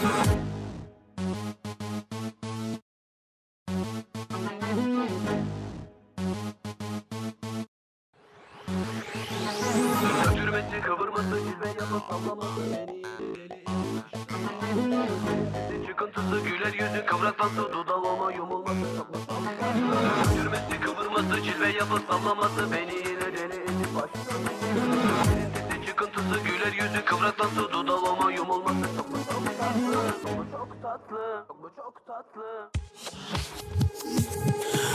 Götürmesi kıvırması cilve yapıp sallaması beni deli Çıkıntısı güler yüzü kıvratması dudağıma yumulması Götürmesi kıvırması cilve yapıp sallaması beni yine deli edip Sesi çıkıntısı güler yüzü kıvratması dudağıma mu çok tatlı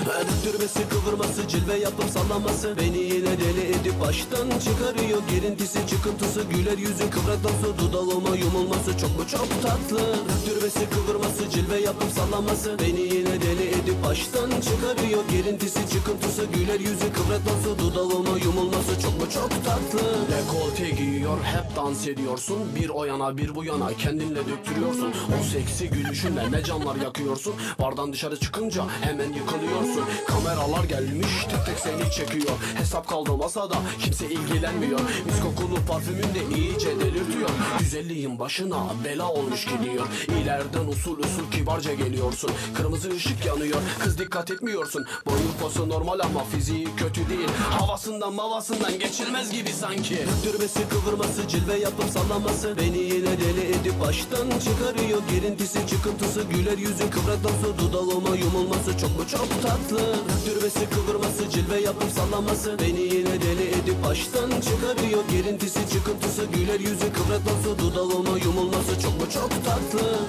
Döndürmesi kıvırması cilve yapıp sallaması. Beni yine deli edip baştan çıkarıyor. Gerintisi çıkıntısı güler yüzü kıvraklansı Dudağıma yumulması. Çok mu çok tatlı? Döndürmesi kıvırması cilve yapıp sallaması. Beni yine deli edip baştan çıkarıyor. Gerintisi çıkıntısı güler yüzü kıvraklansı Dudağıma yumulması. Çok mu çok tatlı? Dekolte giyiyor hep dans ediyorsun. Bir o yana bir bu yana kendinle döktürüyorsun. O seksi gülüşünle ne canlar yakıyorsun? Bardan dışarı çıkınca hemen yıkılıyorsun Kameralar gelmiş tek tek seni çekiyor. Hesap kaldı masada kimse ilgilenmiyor. Mis kokulu parfümün de iyice delirtiyor. Güzelliğin başına bela olmuş gidiyor. İleriden usul usul kibarca geliyorsun. Kırmızı ışık yanıyor kız dikkat etmiyorsun. Boyun posu normal ama fiziği kötü değil. Havasından mavasından geçilmez gibi sanki. Döndürmesi kıvırması cilve yapıp sallaması. Beni yine deli edip baştan çıkarıyor. Gerintisi çıkıntısı güler yüzü kıvraklansı Dudağıma yumulması. Çok mu çok tatlı Döndürmesi kıvırması cilve yapıp sallaması. Beni yine deli edip baştan çıkarıyor Gerintisi çıkıntısı güler yüzü kıvraklansı Dudağıma yumulması. Çok mu çok tatlı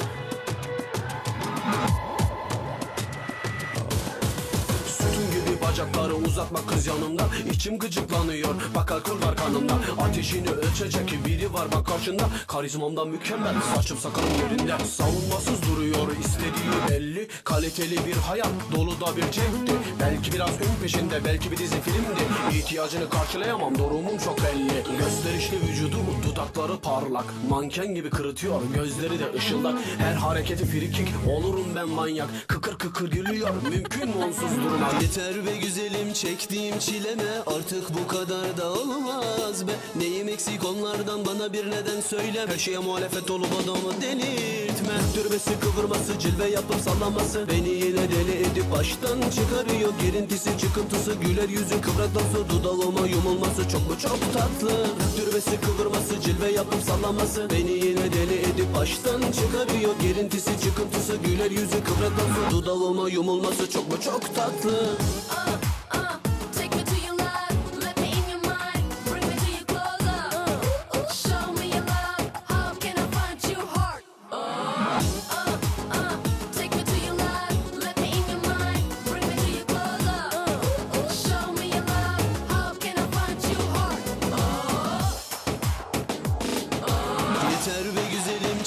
bacakları uzatma kız yanımda. İçim gıcıklanıyor. Bak alkol var kanımda. Ateşini ölçecek biri var bak karşında. Karizmamda mükemmel. Saçım sakalım yerinde. Savunmasız duruyor. İstediği belli. Kaliteli bir hayat. Dolu da bir cepti Belki biraz ün peşinde. Belki bir dizi filmdi. İhtiyacını karşılayamam. Durumum çok belli dudakları parlak Manken gibi kırıtıyor gözleri de ışıldak. Her hareketi frikik olurum ben manyak. Kıkır kıkır gülüyor mümkün mü onsuz durmak Yeter be güzelim çektiğim çileme. Artık bu kadar da olmaz be. Neyim eksik onlardan bana bir neden söyle. Her şeye muhalefet olup adamı delirtme. Dürbesi kıvırması cilve yapıp sallaması. Beni yine deli edip baştan çıkarıyor. Gerintisi çıkıntısı güler yüzü kıvraklansı Dudağıma yumulması. Çok mu çok tatlı? Dürbesi kıvırması cilve yapıp sallaması. Beni yine deli edip baştan çıkarıyor. Gerintisi çıkıntısı güler yüzü kıvraklansı Dudağıma yumulması çok mu çok tatlı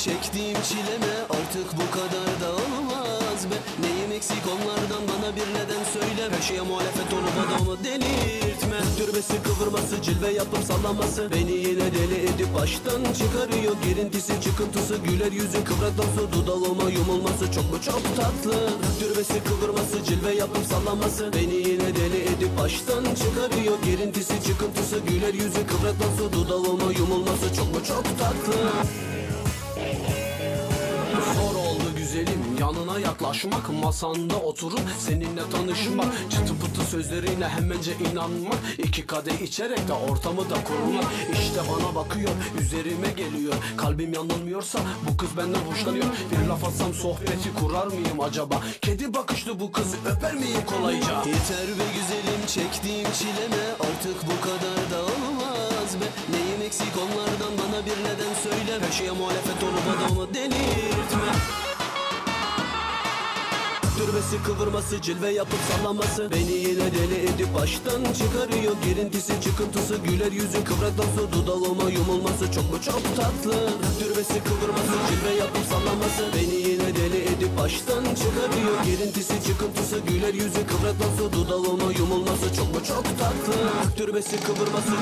çektiğim çileme Artık bu kadar da olmaz be. Neyim eksik onlardan bana bir neden söyle. Her şeye muhalefet olup adamı delirtme. Dürbesi kıvırması cilve yapıp sallaması. Beni yine deli edip baştan çıkarıyor. Gerintisi çıkıntısı güler yüzü kıvraklansı Dudağıma yumulması. Çok mu çok tatlı? Dürbesi kıvırması cilve yapıp sallaması. Beni yine deli edip baştan çıkarıyor. Gerintisi çıkıntısı güler yüzü kıvraklansı Dudağıma yumulması. Çok mu çok tatlı güzelim yanına yaklaşmak Masanda oturup seninle tanışmak Çıtı pıtı sözlerine hemence inanmak İki kadeh içerek de ortamı da kurmak. İşte bana bakıyor üzerime geliyor. Kalbim yanılmıyorsa bu kız benden hoşlanıyor. Bir laf atsam sohbeti kurar mıyım acaba? Kedi bakışlı bu kızı öper miyim kolayca? Yeter be güzelim çektiğim çileme Artık bu kadar da olmaz be. Neyim eksik onlardan bana bir neden söyle Her şeye muhalefet olup adamı delirtme Dürbesi kıvırması cilve yapıp sallaması. Beni yine deli edip baştan çıkarıyor. Gerintisi çıkıntısı güler yüzü kıvraklansı Dudağıma yumulması. Çok mu çok tatlı? Dürbesi kıvırması cilve yapıp sallaması. Beni yine deli edip baştan çıkarıyor. Gerintisi çıkıntısı güler yüzü kıvraklansı Dudağıma yumulması. Çok mu çok tatlı? Dürbesi kıvırması